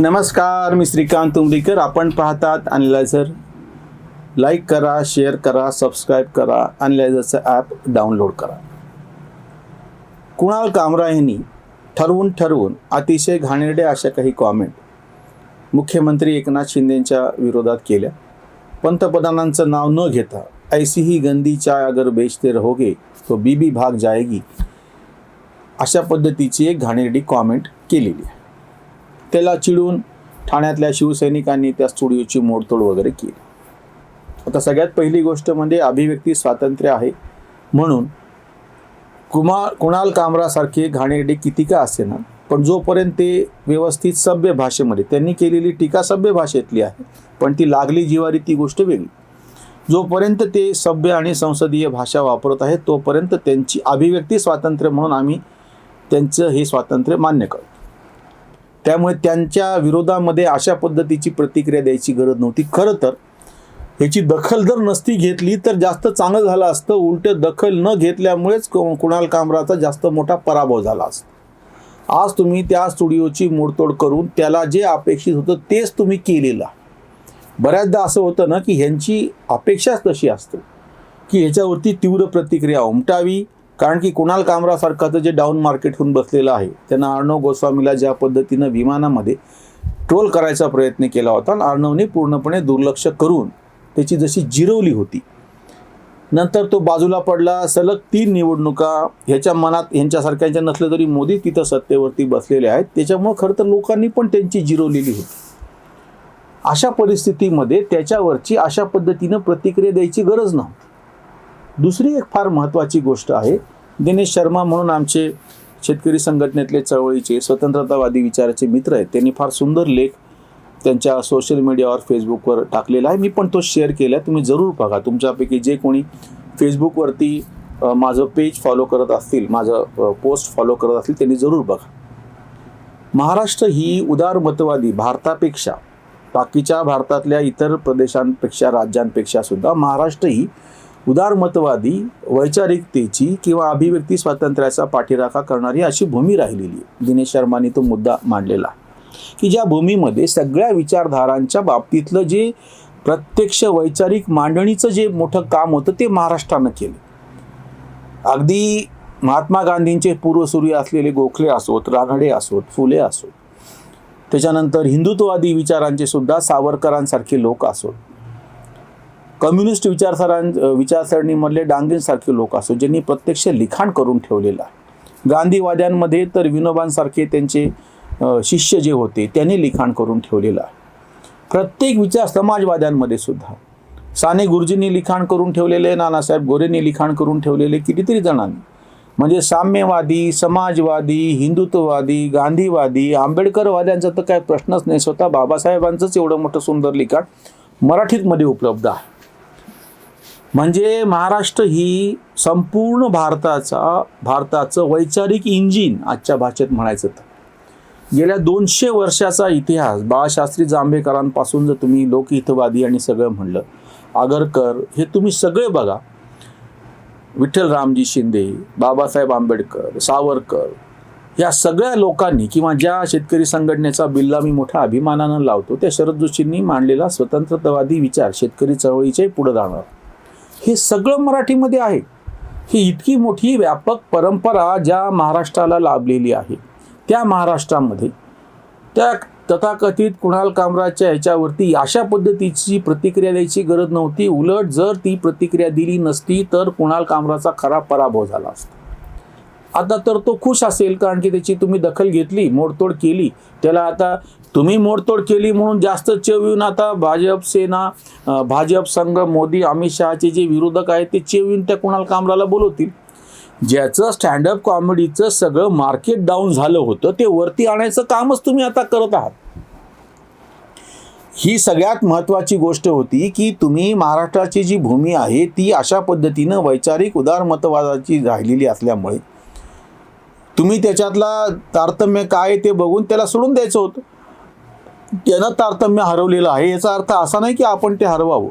नमस्कार मी श्रीकांत तुंबरीकर आपण पाहतात अनलायझर लाईक करा शेअर करा सबस्क्राईब करा. अनलायझरचं ॲप डाउनलोड करा. कुणाल कामरा यांनी ठरवून ठरवून अतिशय घाणेरडे अशा काही कॉमेंट मुख्यमंत्री एकनाथ शिंदेच्या विरोधात केल्या. पंतप्रधानांचं नाव न घेता ऐसी ही गंदी चाय अगर बेचते रहोगे तो बीबी भाग जाएगी. अशा पद्धतीची एक घाणेरडी कॉमेंट केलेली आहे. त्याला चिडून ठाण्यातल्या शिवसैनिकांनी त्या स्टुडिओची मोडतोड वगैरे केली. आता सगळ्यात पहिली गोष्ट म्हणजे अभिव्यक्ती स्वातंत्र्य आहे. म्हणून कुमार कुणाल कामरासारखे घाणेरडे किती का असेना पण जोपर्यंत ते व्यवस्थित सभ्य भाषेमध्ये त्यांनी केलेली टीका सभ्य भाषेतली आहे पण ती लागली जिवारी ती गोष्ट वेगळी. जोपर्यंत ते सभ्य आणि संसदीय भाषा वापरत आहेत तोपर्यंत त्यांची अभिव्यक्ती स्वातंत्र्य म्हणून आम्ही त्यांचं हे स्वातंत्र्य मान्य करतो. त्यामुळे त्यांच्या विरोधामध्ये अशा पद्धतीची प्रतिक्रिया द्यायची गरज नव्हती. खरं तर ह्याची दखल जर नसती घेतली तर जास्त चांगलं झालं असतं. उलट दखल न घेतल्यामुळेच कुणाल कामराचा जास्त मोठा पराभव झाला असतो. आज तुम्ही त्या स्टुडिओची मोडतोड करून त्याला जे अपेक्षित होतं तेच तुम्ही केलेलं. बऱ्याचदा असं होतं ना की ह्यांची अपेक्षाच तशी असते की ह्याच्यावरती तीव्र प्रतिक्रिया उमटावी कारण की कुणाल कामरासारखाचं जे डाऊन मार्केट होऊन बसलेलं आहे त्यांना अर्णव गोस्वामीला ज्या पद्धतीनं विमानामध्ये ट्रोल करायचा प्रयत्न केला होता आणि अर्णवने पूर्णपणे दुर्लक्ष करून त्याची जशी जिरवली होती नंतर तो बाजूला पडला सलग तीन निवडणुका ह्याच्या मनात ह्यांच्यासारख्यांच्या नसलं तरी मोदी तिथं सत्तेवरती बसलेले आहेत त्याच्यामुळं खरं तर लोकांनी पण त्यांची जिरवलेली होती. अशा परिस्थितीमध्ये त्याच्यावरची अशा पद्धतीनं प्रतिक्रिया द्यायची गरज नव्हती. दुसरी एक फार महत्त्वाची गोष्ट आहे दिनेश शर्मा म्हणून आमचे शेतकरी संघटनेतले चळवळीचे स्वतंत्रतावादी विचाराचे मित्र आहेत. त्यांनी फार सुंदर लेख त्यांच्या सोशल मीडियावर फेसबुकवर टाकलेला आहे. मी पण तो शेअर केला तुम्ही जरूर बघा. तुमच्यापैकी जे कोणी फेसबुकवरती माझं पेज फॉलो करत असतील माझं पोस्ट फॉलो करत असतील त्यांनी जरूर बघा. महाराष्ट्र ही उदारमतवादी भारतापेक्षा बाकीच्या भारतातल्या इतर प्रदेशांपेक्षा राज्यांपेक्षा सुद्धा महाराष्ट्र ही उदारमतवादी वैचारिकतेची किंवा अभिव्यक्ती स्वातंत्र्याचा पाठीराखा करणारी अशी भूमी राहिलेली आहे. दिनेश शर्मानी तो मुद्दा मांडलेला की ज्या भूमीमध्ये सगळ्या विचारधारांच्या बाबतीतलं जे प्रत्यक्ष वैचारिक मांडणीचं जे मोठं काम होतं ते महाराष्ट्रानं केलं. अगदी महात्मा गांधींचे पूर्वसूर्य असलेले गोखले असोत रानडे असोत फुले असोत त्याच्यानंतर हिंदुत्ववादी विचारांचे सुद्धा सावरकरांसारखे लोक असोत कम्युनिस्ट विचारसरां विचारसरणीमधले डांगेंसारखे लोक असो ज्यांनी प्रत्यक्ष लिखाण करून ठेवलेलं आहे. गांधीवाद्यांमध्ये तर विनोबांसारखे त्यांचे शिष्य जे होते त्यांनी लिखाण करून ठेवलेलं आहे. प्रत्येक विचार समाजवाद्यांमध्ये सुद्धा. साने गुरुजींनी लिखाण करून ठेवलेले नानासाहेब गोरेंनी लिखाण करून ठेवलेले कितीतरी जणांनी. म्हणजे साम्यवादी समाजवादी हिंदुत्ववादी गांधीवादी आंबेडकरवाद्यांचा तर काय प्रश्नच नाही. स्वतः बाबासाहेबांचंच एवढं मोठं सुंदर लिखाण मराठीतमध्ये उपलब्ध आहे. म्हणजे महाराष्ट्र ही संपूर्ण भारताचा भारताचं वैचारिक इंजिन आजच्या भाषेत म्हणायचं तर. गेल्या दोनशे वर्षाचा इतिहास बाळशास्त्री जांभेकरांपासून जर तुम्ही लोकहितवादी आणि सगळं म्हणलं आगरकर हे तुम्ही सगळे बघा. विठ्ठल रामजी शिंदे बाबासाहेब आंबेडकर सावरकर या सगळ्या लोकांनी किंवा ज्या शेतकरी संघटनेचा बिल्ला मी मोठ्या अभिमानानं लावतो त्या शरद जोशींनी मांडलेला स्वतंत्रतावादी विचार शेतकरी चळवळीच्याही पुढे जाणार. हे सगळं मराठीमध्ये आहे. ही इतकी मोठी व्यापक परंपरा ज्या महाराष्ट्राला लाभलेली आहे. त्या महाराष्ट्रामध्ये त्या तथाकथित कुणाल कामराजच्या ह्याच्यावरती अशा पद्धतीची प्रतिक्रिया द्यायची गरज नव्हती. उलट जर ती प्रतिक्रिया दिली नसती तर कुणाल कामराचा खरा पराभव झाला असता. आता तर तो खुश असेल कारण की त्याची तुम्ही दखल घेतली मोडतोड केली. त्याला आता तुम्ही मोडतोड केली म्हणून जास्त चेव येऊन आता भाजप सेना भाजप संघ मोदी अमित शहाचे जे विरोधक आहेत ते चेव येऊन त्या कुणाल कामराला बोलवतील? ज्याचं स्टँडअप कॉमेडीचं सगळं मार्केट डाऊन झालं होतं ते वरती आणायचं कामच तुम्ही आता करत आहात. ही सगळ्यात महत्त्वाची गोष्ट होती की तुम्ही महाराष्ट्राची जी भूमी आहे ती अशा पद्धतीनं वैचारिक उदारमतवादाची राहिलेली असल्यामुळे तुम्ही त्याच्यातला तारतम्य काय आहे ते बघून त्याला सोडून द्यायचं होतं. त्यानं तारतम्य हरवलेलं आहे. याचा अर्थ असा नाही की आपण ते हरवावं.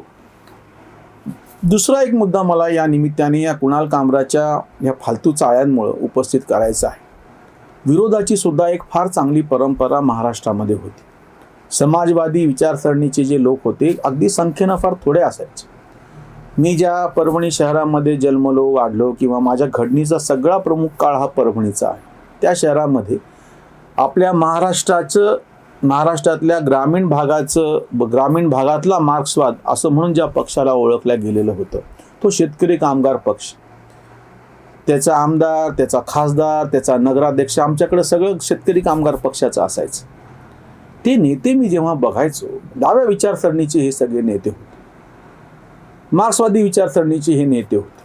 दुसरा एक मुद्दा मला या निमित्ताने या कुणाल कामराच्या या फालतू चाळ्यांमुळं उपस्थित करायचा आहे. विरोधाची सुद्धा एक फार चांगली परंपरा महाराष्ट्रामध्ये होती. समाजवादी विचारसरणीचे जे लोक होते अगदी संख्येनं फार थोडे असायचे. मी ज्या परभणी शहरामध्ये जन्मलो वाढलो किंवा माझ्या घडणीचा सगळा प्रमुख काळ हा परभणीचा आहे त्या शहरामध्ये आपल्या महाराष्ट्राचं महाराष्ट्रातल्या ग्रामीण भागाचं ब- ग्रामीण भागातला मार्क्सवाद असं म्हणून ज्या पक्षाला ओळखल्या गेलेलं होतं तो शेतकरी कामगार पक्ष. त्याचा आमदार त्याचा खासदार त्याचा नगराध्यक्ष आमच्याकडे सगळं शेतकरी कामगार पक्षाचं असायचं. ते नेते मी जेव्हा बघायचो डाव्या विचारसरणीचे हे सगळे नेते होते. मार्क्सवादी विचारसरणीचे हे नेते होते.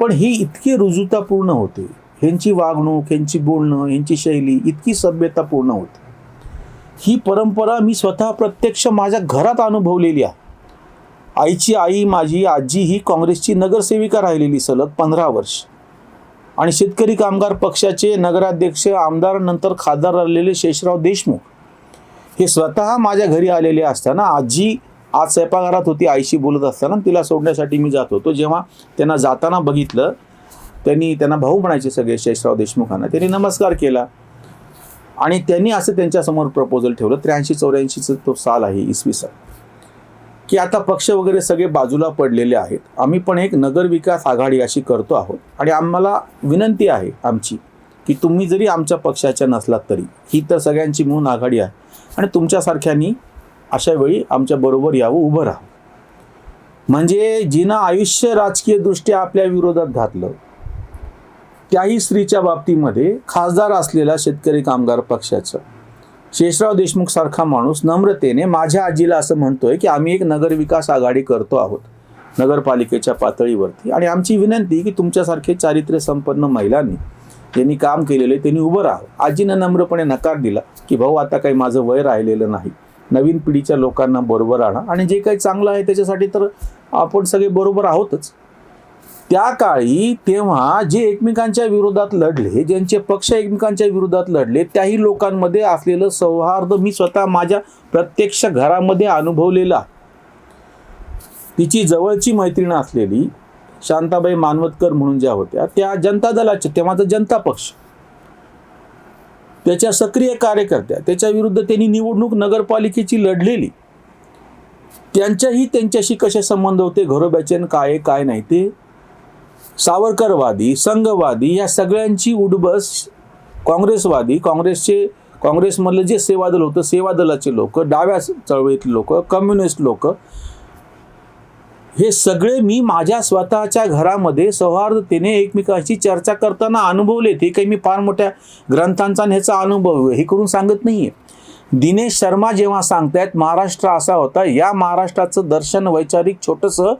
पण ही इतकी रुजुतापूर्ण होते. ह्यांची वागणूक ह्यांची बोलणं ह्यांची शैली इतकी सभ्यतापूर्ण होती. ही परंपरा मी स्वतः प्रत्यक्ष माझ्या घरात अनुभवलेली आहे. आईची आई माझी आजी ही काँग्रेसची नगरसेविका राहिलेली सलग पंधरा वर्ष. आणि शेतकरी कामगार पक्षाचे नगराध्यक्ष आमदार नंतर खासदार राहिलेले शेषराव देशमुख हे स्वतः माझ्या घरी आलेले असताना आजी आज स्वयंपाकघरात होती आईशी बोलत असताना तिला सोडण्यासाठी मी जात होतो. जेव्हा त्यांना जाताना बघितलं त्यांनी त्यांना भाऊ म्हणायचे सगळे शेषराव देशमुखांना. त्यांनी नमस्कार केला. आणि त्यांनी असं त्यांच्यासमोर प्रपोजल ठेवलं. त्र्याऐंशी चौऱ्याऐंशीचं तो साल आहे इसवी सन. की आता पक्ष वगैरे सगळे बाजूला पडलेले आहेत. आम्ही पण एक नगर विकास आघाडी अशी करतो आहोत. आणि आम्हाला विनंती आहे आमची की तुम्ही जरी आमच्या पक्षाच्या नसलात तरी ही तर सगळ्यांची म्हणून आघाडी आहे. आणि तुमच्यासारख्यांनी अशा वेळी आमच्या बरोबर यावं उभं राहा म्हणजे जिनं आयुष्य राजकीय दृष्ट्या आपल्या विरोधात घातलं त्याही स्त्रीच्या बाबतीमध्ये खासदार असलेला शेतकरी कामगार पक्षाचं. शेषराव देशमुख सारखा माणूस नम्रतेने माझ्या आजीला असं म्हणतोय की आम्ही एक नगर विकास आघाडी करतो आहोत नगरपालिकेच्या पातळीवरती. आणि आमची विनंती की तुमच्यासारखे चारित्र्य संपन्न महिलांनी ज्यांनी काम केलेले त्यांनी उभं राहावं. आजीनं नम्रपणे नकार दिला की भाऊ आता काही माझं वय राहिलेलं नाही. नवीन पिढीच्या लोकांना बरोबर आणा आणि जे काही चांगलं आहे त्याच्यासाठी तर आपण सगळे बरोबर आहोतच. त्या काळी तेव्हा जे एकमेकांच्या विरोधात लढले ज्यांचे पक्ष एकमेकांच्या विरोधात लढले त्याही लोकांमध्ये असलेलं सौहार्द मी स्वतः माझ्या प्रत्यक्ष घरामध्ये अनुभवलेला. तिची जवळची मैत्रीण असलेली शांताबाई मानवतकर म्हणून ज्या होत्या त्या जनता दलाच्या तेव्हाचा जनता पक्ष. त्याच्या सक्रिय कार्यकर्त्या त्याच्या विरुद्ध त्यांनी निवडणूक नगरपालिकेची लढलेली. त्यांच्याही त्यांच्याशी कसे संबंध होते घरोब्याचेन काय आहे, काय नाही ते सावरकरवादी संघवादी या सगळ्यांची उडबस काँग्रेसवादी. काँग्रेसचे काँग्रेसमधलं जे सेवादल होतं सेवादलाचे लोक डाव्या चळवळीतले लोक कम्युनिस्ट लोक हे सगळे मी माझ्या स्वतःच्या घरामध्ये सौहार्दतेने एकमेकांशी चर्चा करताना अनुभवले. ते काही मी फार मोठ्या ग्रंथांचा आणि ह्याचा अनुभव हे करून सांगत नाही आहे दिनेश शर्मा जेव्हा सांगतायत महाराष्ट्र असा होता. या महाराष्ट्राचं दर्शन वैचारिक छोटंसं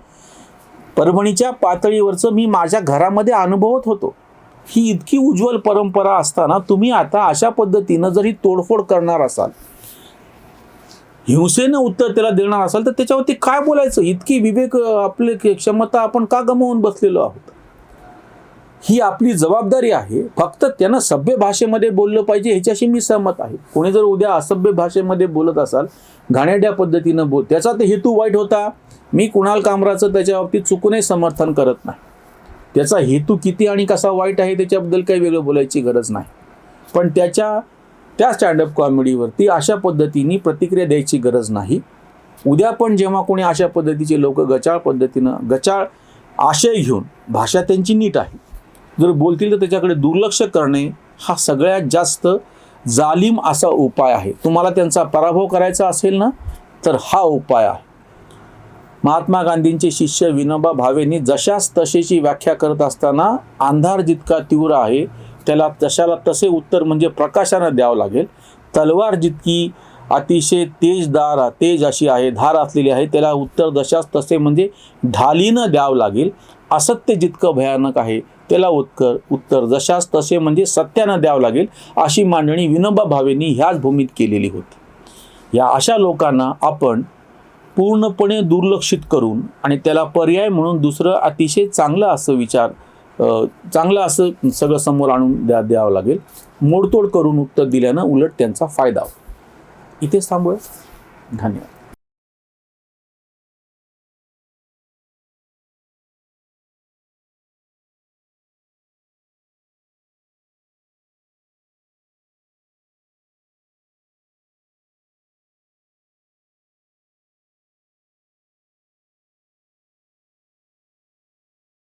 परभणीच्या पातळीवरचं मी माझ्या घरामध्ये अनुभवत होतो. ही इतकी उज्ज्वल परंपरा असताना तुम्ही आता अशा पद्धतीनं जरी तोडफोड करणार असाल हिंसेनं उत्तर त्याला देणार असाल तर त्याच्यावरती काय बोलायचं? इतकी विवेक आपली क्षमता आपण का गमावून बसलेलो आहोत? ही आपली जबाबदारी आहे. फक्त त्यांना सभ्य भाषेमध्ये बोललं पाहिजे ह्याच्याशी मी सहमत आहे. कोणी जर उद्या असभ्य भाषेमध्ये बोलत असाल घाणेड्या पद्धतीनं बोल त्याचा ते हेतू वाईट होता. मी कुणाल कामराचं त्याच्या बाबतीत चुकूनही समर्थन करत नाही. त्याचा हेतू किती आणि कसा वाईट आहे त्याच्याबद्दल काही वेगळं बोलायची गरज नाही. पण त्याच्या त्या स्टँडअप कॉमेडीवरती अशा पद्धतीने प्रतिक्रिया द्यायची गरज नाही. उद्या पण जेव्हा कोणी अशा पद्धतीचे लोक गचाळ पद्धतीनं गचाळ आशय घेऊन भाषा त्यांची नीट आहे. जर बोलतील तर त्याच्याकडे दुर्लक्ष करणे हा सगळ्यात जास्त जालिम असा उपाय आहे. तुम्हाला त्यांचा पराभव करायचा असेल ना तर हा उपाय आहे. महात्मा गांधींचे शिष्य विनोबा भावेंनी जशास तसेची व्याख्या करत असताना अंधार जितका तीव्र आहे त्याला तशाला तसे उत्तर म्हणजे प्रकाशानं द्यावं लागेल. तलवार जितकी अतिशय तेजदार तेज अशी आहे धार असलेली आहे त्याला उत्तर दशास तसे म्हणजे ढालीनं द्यावं लागेल. असत्य जितकं भयानक आहे त्याला उत्कर उत्तर जशास तसे म्हणजे सत्यानं द्यावं लागेल अशी मांडणी विनोबा भावेंनी ह्याच भूमीत केलेली होती. या अशा लोकांना आपण पूर्णपणे दुर्लक्षित करून आणि त्याला पर्याय म्हणून दुसरं अतिशय चांगलं असं विचार चांगलं असं सगळं समोर आणून द्या द्यावं लागेल. मोडतोड करून उत्तर दिल्यानं उलट त्यांचा फायदा इथेच थांबूया. धन्यवाद.